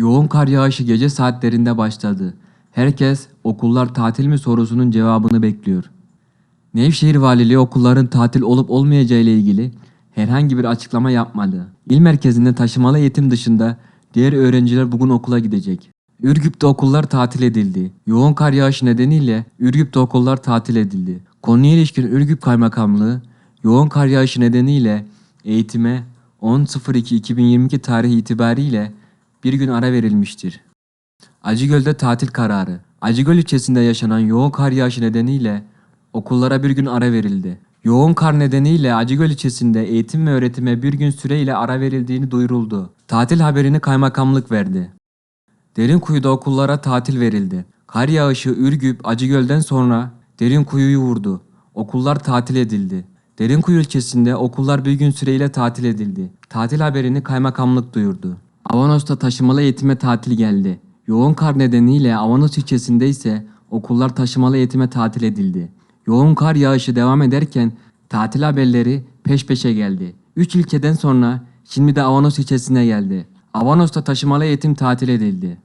Yoğun kar yağışı gece saatlerinde başladı. Herkes okullar tatil mi sorusunun cevabını bekliyor. Nevşehir Valiliği okulların tatil olup olmayacağı ile ilgili herhangi bir açıklama yapmadı. İl merkezinde taşımalı eğitim dışında diğer öğrenciler bugün okula gidecek. Ürgüp'te okullar tatil edildi. Yoğun kar yağışı nedeniyle Ürgüp'te okullar tatil edildi. Konuya ilişkin Ürgüp Kaymakamlığı yoğun kar yağışı nedeniyle eğitime 10.02.2022 tarihi itibariyle bir gün ara verilmiştir. Acıgöl'de tatil kararı. Acıgöl ilçesinde yaşanan yoğun kar yağışı nedeniyle okullara bir gün ara verildi. Yoğun kar nedeniyle Acıgöl ilçesinde eğitim ve öğretime bir gün süreyle ara verildiğini duyuruldu. Tatil haberini kaymakamlık verdi. Derinkuyu'da okullara tatil verildi. Kar yağışı Ürgüp, Acıgöl'den sonra Derinkuyu'yu vurdu. Okullar tatil edildi. Derinkuyu ilçesinde okullar bir gün süreyle tatil edildi. Tatil haberini kaymakamlık duyurdu. Avanos'ta taşımalı eğitime tatil geldi. Yoğun kar nedeniyle Avanos ilçesinde ise okullar taşımalı eğitime tatil edildi. Yoğun kar yağışı devam ederken tatil haberleri peş peşe geldi. 3 ilçeden sonra şimdi de Avanos ilçesine geldi. Avanos'ta taşımalı eğitim tatil edildi.